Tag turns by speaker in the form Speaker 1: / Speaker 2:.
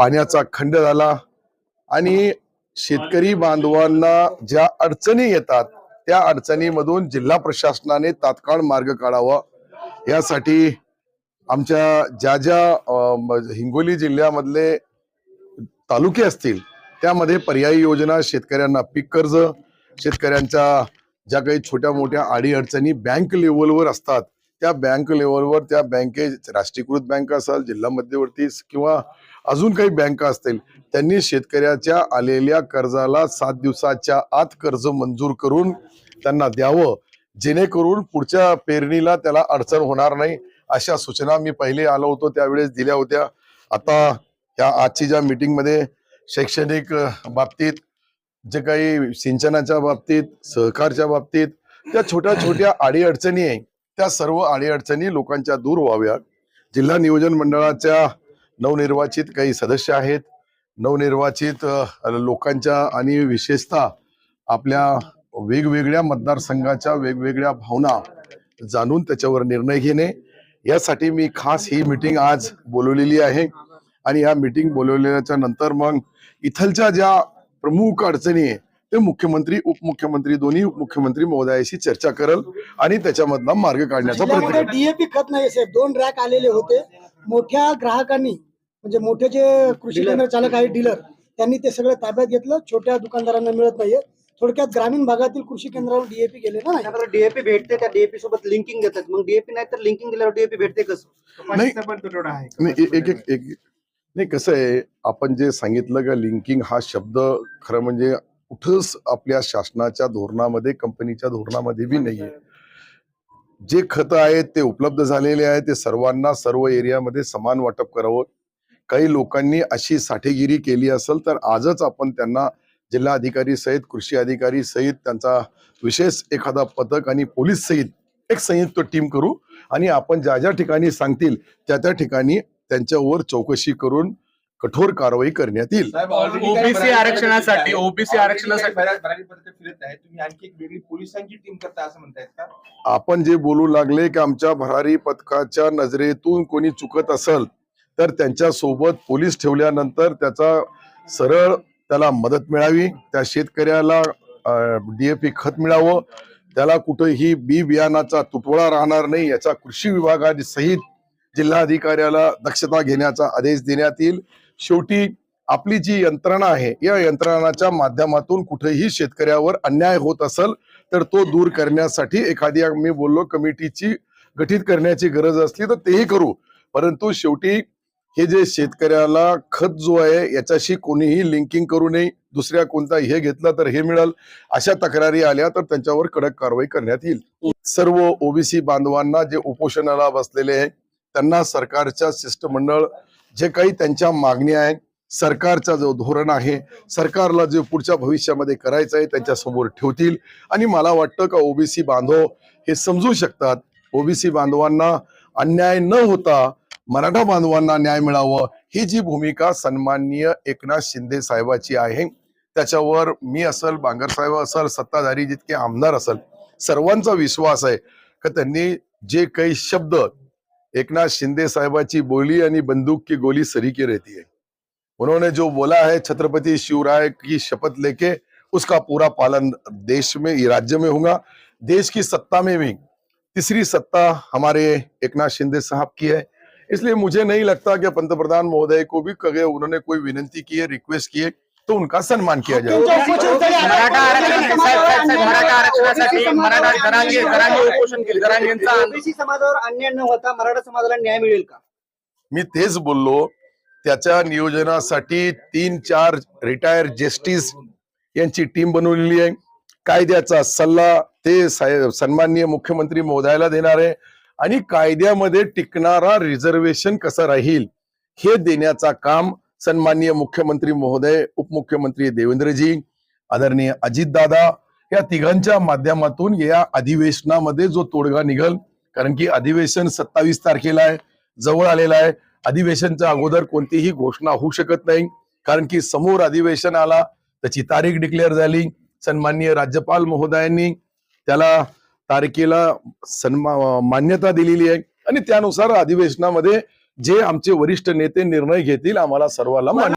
Speaker 1: पाण्याचा खंड झाला आणि शेतकरी बांधवांना ज्या अडचणी येतात त्या अडचणीमधून जिल्हा प्रशासनाने तात्काळ मार्ग काढावा. यासाठी आमच्या ज्या ज्या हिंगोली जिल्ह्यामधले तालुके असतील त्यामध्ये पर्यायी योजना शेतकऱ्यांना पीक कर्ज शेतकऱ्यांच्या ज्या काही छोट्या मोठ्या अडीअडचणी बँक लेवलवर असतात त्या बँक लेवलवर त्या बँके राष्ट्रीयकृत बँक असेल जिल्हा मध्यवर्ती किंवा अजून काही बँका असतील त्यांनी शेतकऱ्याच्या आलेल्या कर्जाला सात दिवसाच्या आत कर्ज मंजूर करून त्यांना द्यावं. जेणेकरून पुढच्या पेरणीला त्याला अडचण होणार नाही अशा सूचना मी पहिले आलो होतो त्यावेळेस दिल्या होत्या. आता या आजची ज्या मीटिंगमध्ये शैक्षणिक बाबतीत जे काही सिंचनाच्या बाबतीत सहकारच्या बाबतीत त्या छोट्या छोट्या अडीअडचणी आहे त्या सर्व अडीअडचणी लोकांच्या दूर व्हाव्या जिल्हा नियोजन मंडळाच्या नवनिर्वाचित काही सदस्य आहेत. नवनिर्वाचित लोकांच्या आणि विशेषतः आपल्या वेगवेगळ्या मतदारसंघाच्या वेगवेगळ्या भावना जाणून त्याच्यावर निर्णय घेणे. यासाठी मी खास ही मीटिंग आज बोलवलेली आहे. आणि या मीटिंग बोलवलेल्याच्या नंतर मग इथलच्या ज्या प्रमुख अडचणी आहे ते मुख्यमंत्री उपमुख्यमंत्री दोन्ही उपमुख्यमंत्री महोदयाशी चर्चा करल आणि त्याच्यामधला मार्ग काढण्याचा प्रयत्न
Speaker 2: डीएपी खत नाही दोन रॅक आलेले होते. मोठ्या ग्राहकांनी म्हणजे मोठे जे कृषी केंद्र चालक आहेत डीलर त्यांनी ते सगळं ताब्यात घेतलं. छोट्या दुकानदारांना मिळत नाहीये. थोडक्यात ग्रामीण भागातील कृषी केंद्रावर डीएपी गेले ना
Speaker 3: डीएपी भेटते त्या डीएपी सोबत लिंकिंग देतात. मग डीएपी नाही तर लिंकिंग दिल्यावर डीएपी भेटते कसं?
Speaker 1: नाही.
Speaker 4: आहे.
Speaker 1: नाही ए- एक एक एक नाही कसं आहे आपण जे सांगितलं का लिंकिंग हा शब्द खरं म्हणजे कुठंच आपल्या शासनाच्या धोरणामध्ये कंपनीच्या धोरणामध्ये बी नाहीये. जे खतं आहेत ते उपलब्ध झालेले आहेत ते सर्वांना सर्व एरियामध्ये समान वाटप करावं. काही लोकांनी अशी साठेगिरी केली असेल तर आजच आपण त्यांना जिल्हा अधिकारी सहित कृषी अधिकारी सहित त्यांचा विशेष एखादा पथक आणि पोलीस सहित एक संयुक्त टीम करू आणि आपण ज्या ज्या ठिकाणी सांगतील त्या त्या ठिकाणी त्यांच्यावर चौकशी करून कठोर कारवाई करण्यात येईल.
Speaker 4: ओबीसी आरक्षणासाठी ओबीसी आरक्षणासाठी बऱ्याच बऱ्याच पद्धती फिरत आहे तुम्ही आणखी एक वेगळी पोलिसांची टीम करता असं म्हणतायत का?
Speaker 1: आपण जे बोलू लागले की आमच्या भरारी पथकाच्या नजरेतून कोणी चुकत असेल तर त्यांच्यासोबत पोलीस ठेवल्यानंतर त्याचा सरळ त्याला मदत मिळावी त्या शेतकऱ्याला डीएपी खत मिळावं त्याला कुठेही बी बियाणाचा तुटवडा राहणार नाही याचा कृषी विभागाने सहित जिल्हाधिकाऱ्याला दक्षता घेण्याचा आदेश देण्यात येईल. शेवटी आपली जी यंत्रणा आहे या यंत्रणाच्या माध्यमातून कुठेही शेतकऱ्यावर अन्याय होत असेल तर तो दूर करण्यासाठी एखादी मी बोललो कमिटीची गठीत करण्याची गरज असली तर तेही करू. परंतु शेवटी हे जे शेतकऱ्याला खत जो आहे याच्याशी कोणीही लिंकिंग करू नये दुसऱ्या कोणता हे घेतला तर हे मिळेल. अशा तक्रारी आल्या तर त्यांच्यावर कडक कारवाई करण्यात येईल. सर्व ओबीसी बांधवांना जे उपोषणाला बसलेले आहे त्यांना सरकारच्या शिष्टमंडळ जे काही त्यांच्या मागण्या आहेत सरकारचा जो धोरण आहे सरकारला जे पुढच्या भविष्यामध्ये करायचं आहे त्यांच्यासमोर ठेवतील. आणि मला वाटतं का ओबीसी बांधव हे समजू शकतात ओबीसी बांधवांना अन्याय न होता मराठा बांधवांना न्याय मिळावं ही जी भूमिका सन्माननीय एकनाथ शिंदे साहेबाची आहे त्याच्यावर मी असल बांगर साहेब असल सत्ताधारी जितके आमदार असल सर्वांचा विश्वास आहे. का त्यांनी जे काही शब्द एकनाथ शिंदे साहेबाची बोली आणि बंदूक की गोली सरी की रहती है. उन्होंने जो बोला है छत्रपति शिवराय की शपथ लेके उसका पूरा पालन देश में राज्य में होगा। देश की सत्ता में भी तीसरी सत्ता हमारे एकनाथ शिंदे साहब की है। इसलिए मुझे नहीं लगता कि पंतप्रधान महोदय को भी कगे उन्होंने कोई विनंती की है रिक्वेस्ट की है तो उनका सम्मान किया जाए।
Speaker 3: समाजावर अन्याय न होता मराठा समाजाला न्याय मिळेल का?
Speaker 1: मी तेच बोललो त्याच्या नियोजनासाठी तीन चार रिटायर जस्टिस यांची टीम बनवलेली आहे. कायद्याचा सल्ला ते सन्माननीय मुख्यमंत्री महोदयाला देणार आहे. आणि कायद्यामध्ये टिकणारा रिझर्वेशन कसं राहील हे देण्याचा काम सन्माननीय मुख्यमंत्री महोदय उपमुख्यमंत्री देवेंद्रजी आदरणीय अजितदादा या तिघांच्या माध्यमातून या अधिवेशनामध्ये जो तोडगा निघल कारण की अधिवेशन सत्तावीस तारखेला आहे जवळ आलेला आहे अधिवेशनच्या अगोदर कोणतीही घोषणा होऊ शकत नाही कारण की समोर अधिवेशन आला त्याची तारीख डिक्लेअर झाली सन्माननीय राज्यपाल महोदयांनी त्याला तारखेला सन्मा मान्यता दिलेली आहे. आणि त्यानुसार अधिवेशनामध्ये जे आमचे वरिष्ठ नेते निर्णय घेतील आम्हाला सर्वांना मान्य